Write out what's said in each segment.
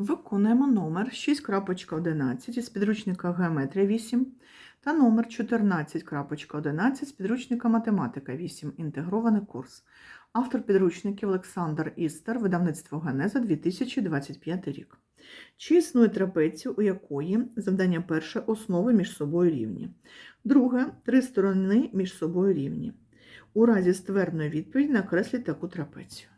Виконуємо номер 6.11 із підручника Геометрія 8 та номер 14.11 з підручника Математика 8. Інтегрований курс. Автор підручників Олександр Істер, видавництво Генеза 2025 рік. Чи існує трапеція, у якої завдання перше основи між собою рівні, друге три сторони між собою рівні. У разі ствердної відповіді накресліть таку трапецію.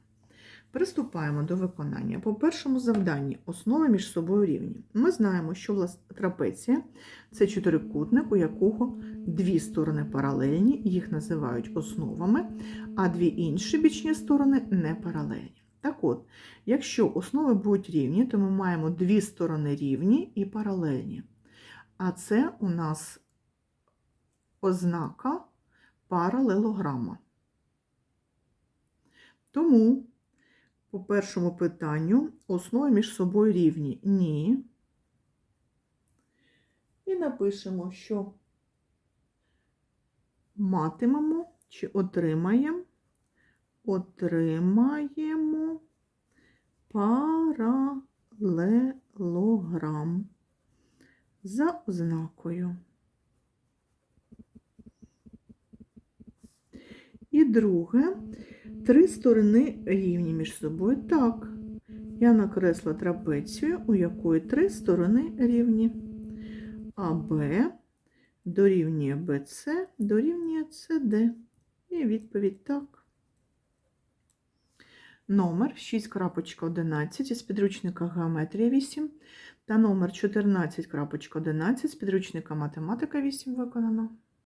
Приступаємо до виконання. По першому завданні основи між собою рівні. Ми знаємо, що влас- трапеція це чотирикутник, у якого дві сторони паралельні, їх називають основами, а дві інші бічні сторони не паралельні. Так от, якщо основи будуть рівні, то ми маємо дві сторони рівні і паралельні. А це у нас ознака паралелограма. Тому по першому питанню основи між собою рівні ні. І напишемо, що матимемо чи отримаємо, отримаємо паралелограм за ознакою. І друге, три сторони рівні між собою. Так, я накресла трапецію, у якої три сторони рівні. АБ дорівнює БЦ, дорівнює СД. І відповідь так. Номер 6.11 із підручника Геометрія 8 та номер 14.11 з підручника Математика 8 виконано.